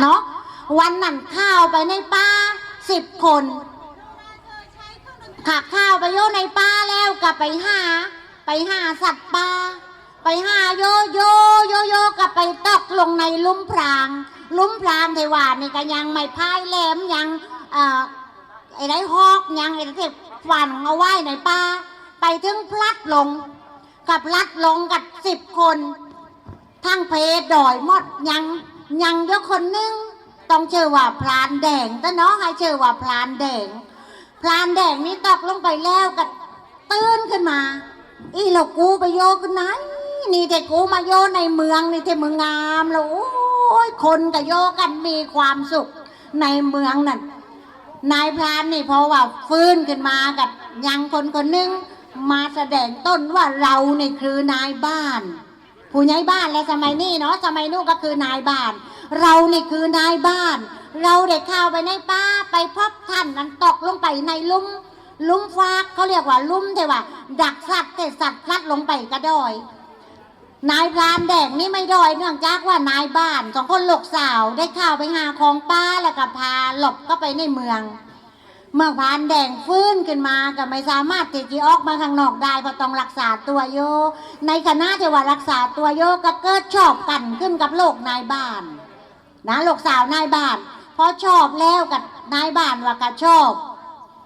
เนาะวันนั้นข้าวไปในป่าสิบคนขักข้าวไปโยในป่าแล้วก็ไปหาไปหาสัตว์ป่าไปหาโยโยโยโยก็ไปตกลงในลุ่มพรางลุ่มพรางเทวานี่ก็ยังไม่พายแหลมยังเอ่อไอ้ไรฮอกยังไอ้ที่ฟันเอาไว้ในป่าไปถึงพลัดลง กับลัดลงกับสิบคน ทั้งเพดอยมดยัง ยังเดียวคนหนึงต้องเชื่อว่าพรานแดงแต่น้องให้เชื่อว่าพรานแดงพรานแดงนี่ตกลงไปแล้วก็ตื่นขึ้นมา อีเรากูไปโยกันไหน นี่แต่กูมาโยในเมืองนี่ที่เมืองงามแล้วโอ้ยคนก็โยกันมีความสุขในเมืองนั่นนายพรานนี่เพราะว่าฟื้นขึ้นมากับยังคนคนหนึงมาแสดงต้นว่าเรานี่คือนายบ้าน ผู้ใหญ่บ้านและสมัยนี้เนาะสมัยนู้นก็คือนายบ้าน เรานี่คือนายบ้าน เราได้เข้าวไปในป่าไปพบท่านนั้นตกลงไปในลุ่มลุ่มฟากเขาเรียกว่าลุ่มแต่ว่า ดักสัตว์แต่สัตว์พลัดลงไปกระดอย นายพรานแดงนี่ไม่ดอยเนื่องจากว่านายบ้านสองคนหลกสาวได้ข้าวไปหาของป้าแล้วก็พาหลบก็ไปในเมือง เมื่อพรานแดงฟื้นขึ้นมาก็ไม่สามารถที่จะออกมาข้างนอกได้เพราะต้องรักษาตัวโย ในคณะที่ว่ารักษาตัวโยก็เกิดชอบกันขึ้นกับโลกนายบ้าน นะลูกสาวนายบ้านพอชอบแล้วกับนายบ้านว่าก็ชอบ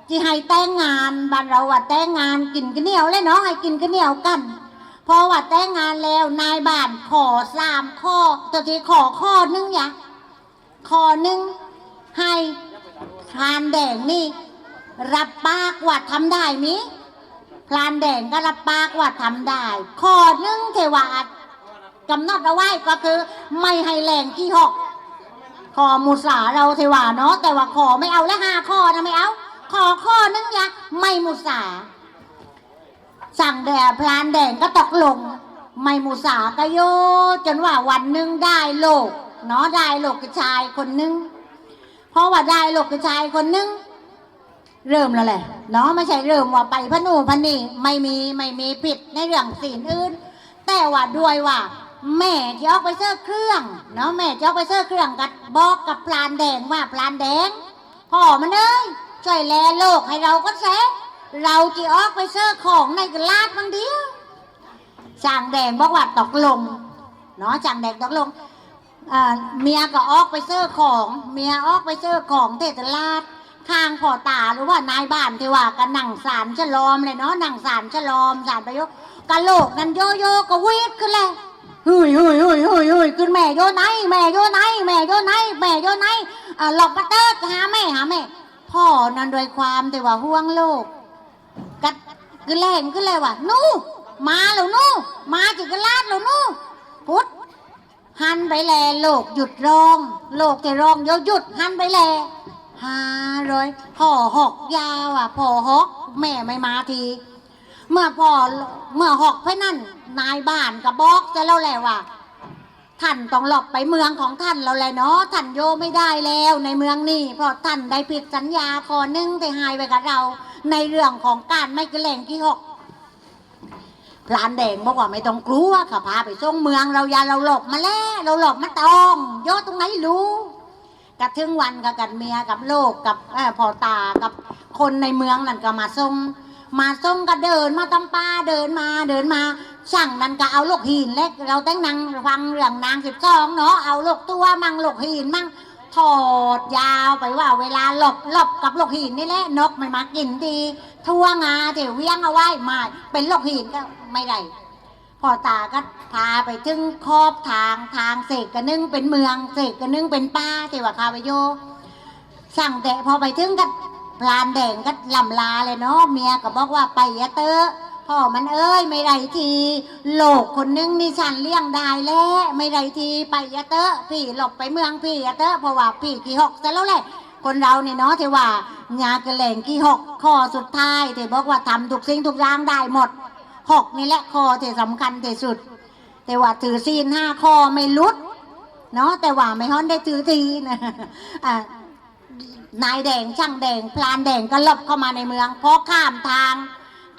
ที่ให้แต่งงานบ้านเราว่าแต่งงานกินกระเหนียวเลยเนาะให้กินกระเหนียวกันพอว่าแต่งงานแล้วนายบ้านขอสามข้อตัวที่ขอข้อนึงอย่าข้อหนึงให้ พรานแดงนี่ รับปากว่าทำได้มิพรานแดงก็รับปากว่าทำได้ข้อหนึงเทวากำหนดเอาไว้ก็คือ ไม่ให้แรงขี้หอกขอมุสาเราเทวาเนาะแต่ว่าขอไม่เอาและห้าข้อนะไม่เอาขอข้อนึงยะไม่มุสา สั่งแด่พรานแดงก็ตกลง ไม่มุสาก็โยจนว่าวันหนึ่งได้โลกเนาะได้โลกชายคนนึง เพราะว่าได้ลกกชายคนนึงเริ่มแล้วแหละเนาะไม่ใช่เริ่มว่าไปพนูพนี่ไม่มีไม่มีผิดในเรื่องศีลอื่น แต่ว่าด้วยว่า แม่จะออกไปเสื้อเครื่องเนาะแม่จะออกไปเสื้อเครื่องกับบอกกับพลานแดงว่าพลานแดงพ่อมันเอ้ยช่วยแลโลกให้เราก็แสเราจะออกไปเสื้อของในกลาดบางเดียวจางแดงบอกว่าตกลงเนาะจางแดงตกลง อ่าเมียก็ออกไปเสื้อของ เมียออกไปเสื้อของเทตลาดข้างพ่อตาหรือว่านายบ้านที่ว่ากันนั่งสารฉลอมเลยเนาะนั่งสารฉลอมสารประยุกต์กะโหลกนั้นโยโย่ก็วีดขึ้นเลยเฮ้ยเฮ้ยเฮ้ยเฮ้ยเฮ้ยขึ้นแม่โยไหนแม่โยไหนแม่โยไหนแม่โยไหนอ่าหลอกปะเติร์หาแม่หาแม่พ่อนั้นโดวยความที่ว่าห่วงโลกกัดคือแรงขึ้นเลยว่ะนู่มาแล้วนู่มาจิกลาดแล้วนู่พุทธ หันไปแลโลกหยุดร้อง โลกที่ร้องโยหยุดหันไปแลห้าร้อยพ่อหอกยาวอะพ่อหอกแม่ไม่มาที เมื่อพ่อเมื่อหอกไปนั่น นายบ้านก็บอกจะแล้วแหละว่าท่านต้องหลบไปเมืองของท่านแล้วแหละเนาะท่านโยไม่ได้แล้วในเมืองนี่เพราะท่านได้ผิดสัญญาขอนึงที่หายไว้กับเรา ในเรื่องของการไม่กระแหล่งกี่หก พลานแดงบอกว่าไม่ต้องกลัวข้าพาไปส่งเมืองเรายาเราหลบมาแล้วเราหลบมาตองโยตรงไหนรู้กระทึงวันกับกันเมียกับโลกกับอพ่อตากับคนในเมืองนั่นก็มาส่งมาส่งก็เดินมาตำป้าเดินมาเดินมาช่างนั่นก็เอาลูกหินเล็กเราแต่งนางฟังเรื่องนางสิบสองเนาะเอาลูกตัวมั่งลูกหินมั่ง ถอดยาวไปว่า เวลาหลบหลบกับหลกหินนี่แหละนกไม่มากินดีทั่วงาเดี๋ยวเวียงเอาไว้มาเป็นหลกหินก็ไม่ได้พ่อตาก็พาไปถึงขอบทางทางเสกกระนึ่งเป็นเมืองเสกกระนึ่งเป็นป้าที่ว่าคาไปโย สั่งแต่พอไปถึงก็พลานแดงก็ลำลาเลยเนาะเมียก็บอกว่าไปอะเตอ พ่อมันเอ้ยไม่ไรทีโลกคนนึงนี่ฉันเลี้ยงได้แล้วไม่ไรทีไปอะเตอะพี่หลบไปเมืองพี่อะเตอะเพราะว่าพี่กี่หกซะแล้วแหละคนเราเนี่ยเนาะที่ว่ายากระแหล่งกี่หกข้อสุดท้ายที่บอกว่าทำทุกสิ่งทุกอย่างได้หมดหกนี่แหละข้อที่สำคัญที่สุด แต่ว่าถือซีนห้าข้อไม่ลุดเนาะแต่ว่าไม่ฮ้อนได้ถือทีนะอ่านายแดงช่างแดงพลานแดงก็หลบเข้ามาในเมืองพอข้ามทาง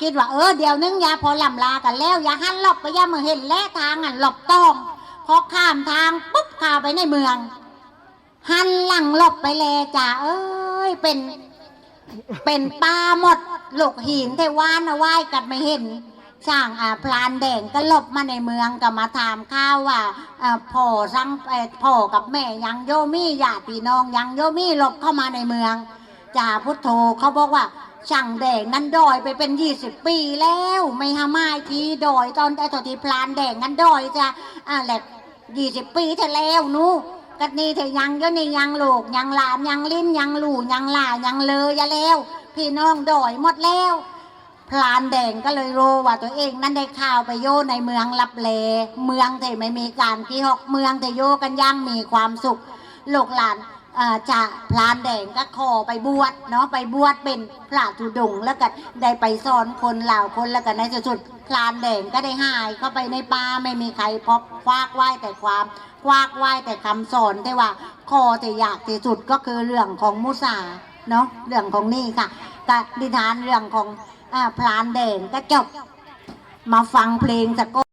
คิดว่าเออเดี๋ยวนึงอยาพอลำลากันแล้วอย่าหันหลบก็ย่ามาเห็นแลทางอะหลบต้องพอข้ามทางปุ๊บข้าไปในเมืองหสั่งหลบไปเลยจ้าเอ้ยเป็น เป็นป้าหมดหลกหินเทวานเอาไหว้กันไม่เห็นช่างอ่าพลานแดงก็หลบมาในเมืองก็มาถามข้าวว่าอ่าพ่อสังเอ่อพ่อกับแม่ยังโยมี่ญาติพี่น้องยังโยมี่หลบเข้ามาในเมืองจ่าพุทโธเขาบอกว่า ช่างแดงนั้นดอยไปเป็นยี่สิบปีแล้ว ไม่หาไม้ทีดอยตอนแต่ตอนที่พลานแดงนั้นดอยจะอ่าแหละยี่สิบปีเธอแล้วหนู้กัดนี่เธอยังเดี๋ยนี่ยังลูกยังหลานยังลิ้นยังหลู่ยังหล่ายังเลยอยาแล้วพี่น้องดอยหมดแล้ว พลานแดงก็เลยรู้ว่าตัวเองนั้นได้ข่าวไปโยในเมืองลับเล เมืองที่ไม่มีการกี่หกเมืองที่โยกันอยังมีความสุขลูกหลาน จะพลานแดงก็ขอไปบวชเนาะไปบวชเป็นพระธุดงค์แล้วก็ได้ไปสอนคนเหล่าคนแล้วก็ในสุดพลานแดงก็ได้หายเข้าไปในป่าไม่มีใครพบคว้ากไหวแต่ความคว้ากไหวแต่คำสอนที่ว่าคอที่อยากที่สุดก็คือเรื่องของมุสาเนาะเรื่องของนี่ค่ะกับดิทานเรื่องของอพลานแดงก็จบมาฟังเพลงสะกด